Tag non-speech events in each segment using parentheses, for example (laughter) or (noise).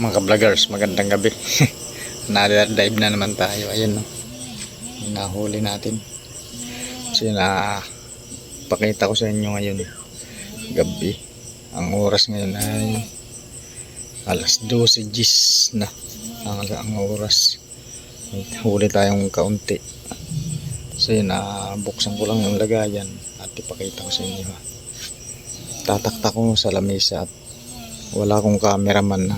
Mga ka-vloggers, magandang gabi. (laughs) Na-dive na naman tayo. Ayun no. Nahuli natin. Ah, pakita ko sa inyo ngayon. Gabi. Ang oras ngayon ay alas 12 gis na ang, ang oras. Huli tayong kaunti. So yun, ah, buksan ko lang yung lagayan at ipakita ko sa inyo. ha. Tatakta ko sa lamesa at wala akong cameraman na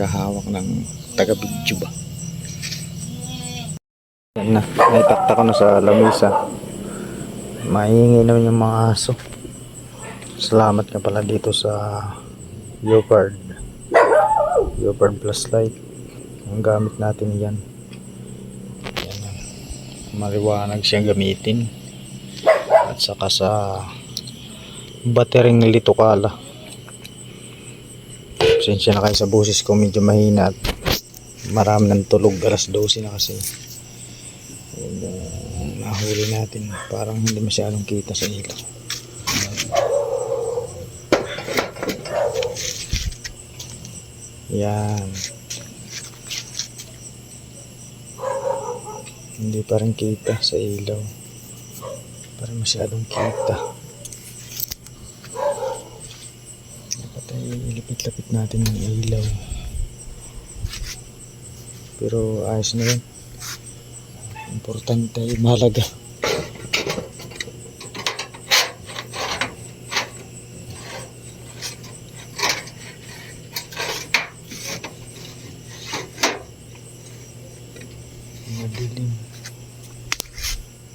maghahawak ng taga-video ba. Na, naitakta ko na sa lamesa. Mahingi naman yung mga aso. Salamat ka pala dito sa Leopard. Leopard Plus Light. Ang gamit natin yan. Yan na. Maliwanag siyang gamitin. At saka sa battering litokala. Pasensya na kayo sa boses ko medyo mahina. At marami ng tulog alas 12 na kasi. Ayun, uh, nahuli natin. Parang hindi masyadong kita sa ilaw yan. Hindi parang kita sa ilaw parang masyadong kita ay ilapit-lapit natin yung ilaw. Pero ayos na yun. Importante mahalaga madilim.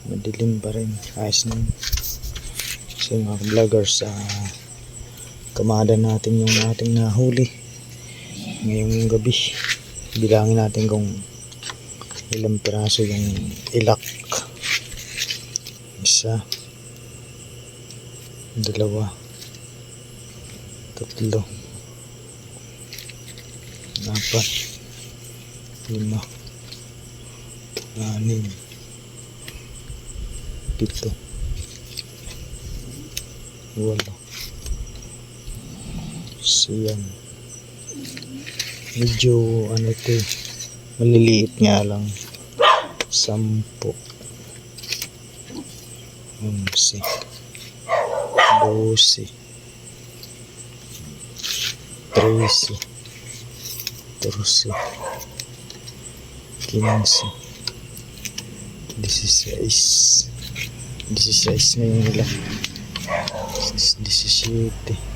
Madilim pa rin. Ayos na yun. Yung mga vloggers sa kamada natin yung ating nahuli ngayong gabi. Bilangin natin kung ilang piraso yung ilak. Isa dalawa tatlo apat lima anim pito walo siyan medyo ano ito eh. maliliit nga lang. Sampo. Umsi dosi tresi trosi kinansi disiseis disiseis na yun nila. Disiseis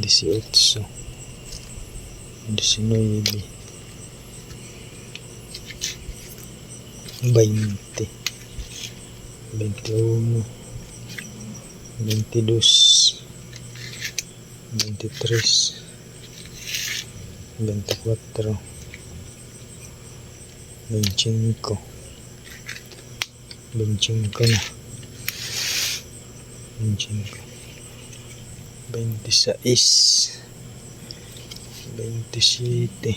18 19 20 21 22 23 24 25 25 25 veintiséis veintisiete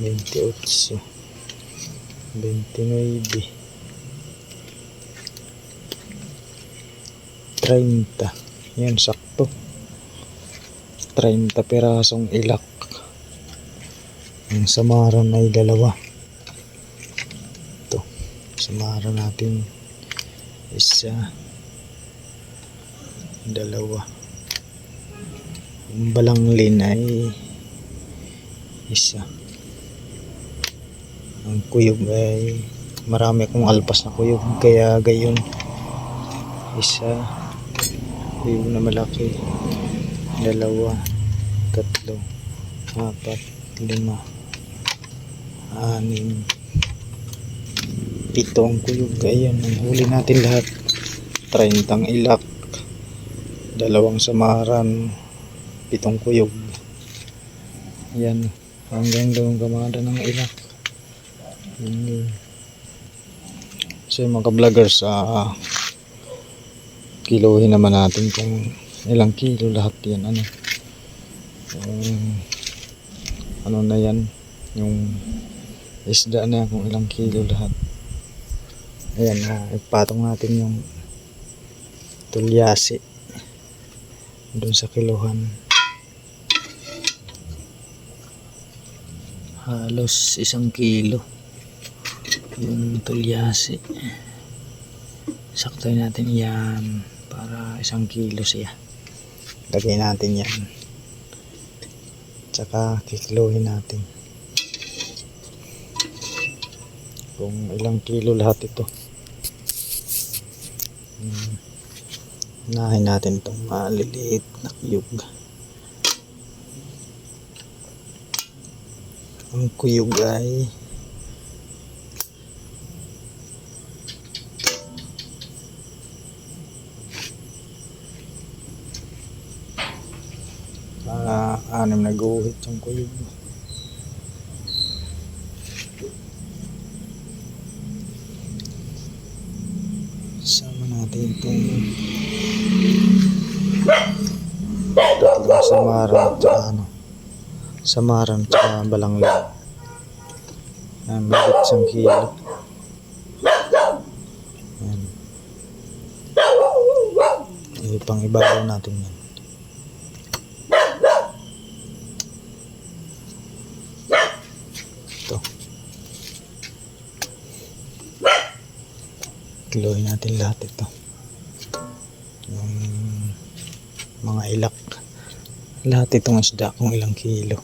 veintiocho veintinueve treinta. Yan sakto. 30 pirasong ilak. Ang samaran ay dalawa. Ito. Samaran natin. Isa. Dalawa yung balanglin ay isa. Ang kuyog ay marami akong alpas na kuyog kaya gayon isa kuyog na malaki dalawa tatlo apat lima anim. Pito ang kuyog ayan ang huli natin lahat. 30 ang ilak dalawang samaran pitong kuyog. Yan. Hanggang doon kamada ng ilak yun so yung mga vloggers ah kilohin naman natin kung ilang kilo lahat yan ano. Um, ano na yan yung isda na yan kung ilang kilo lahat. Ayan na ipatong natin yung tulyasi doon sa kiluhan halos isang kilo. Yung tulyasi. Saktoy natin yan para isang kilo siya. Lagay natin yan. Tsaka kikiluhin natin. Kung ilang kilo lahat ito. Hmm. unahin natin itong maliliit na kuyog ang kuyog ay Ah, anim na guhit yung kuyog. Sama natin itong tatlong samaran at saka ano samaran saka balanglang. Ayan, mahigit isang kilo. Ayan. Eh, pang ibabaw natin yan. Ito. Kilohin natin lahat ito. Yung mga ilak. Lahat itong isda kung ilang kilo.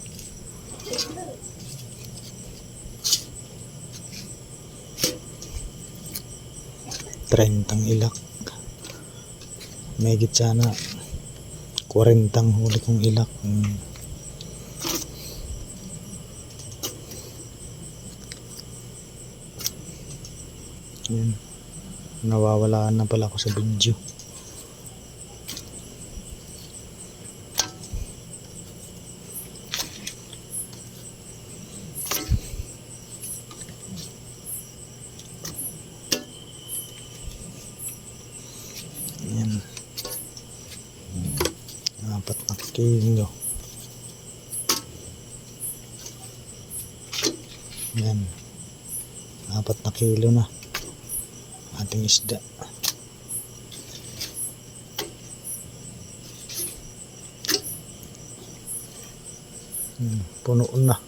Trentang ilak. May sana 40 huli kong ilak. Hmm. Yan. Nawawalaan na pala ako sa video. Kilo. Yan. Apat na kilo na ating isda. Hmm, puno na.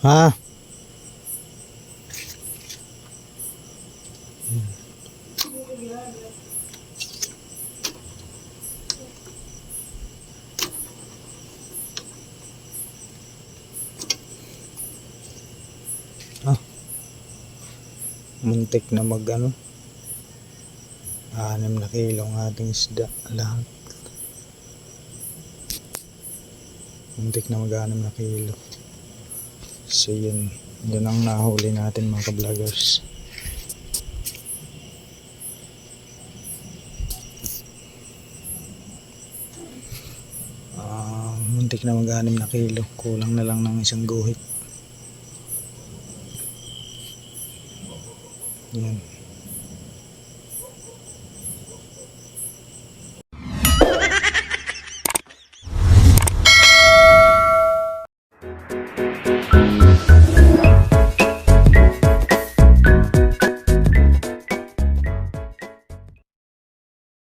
Ha? Hmm. Muntik na mag ano anim na kilo ang ating isda lahat. Muntik na mag anim na kilo. So yun. Yun ang nahuli natin mga ka-vloggers. Ah, muntik na mag anim na kilo. Kulang na lang ng isang guhit yan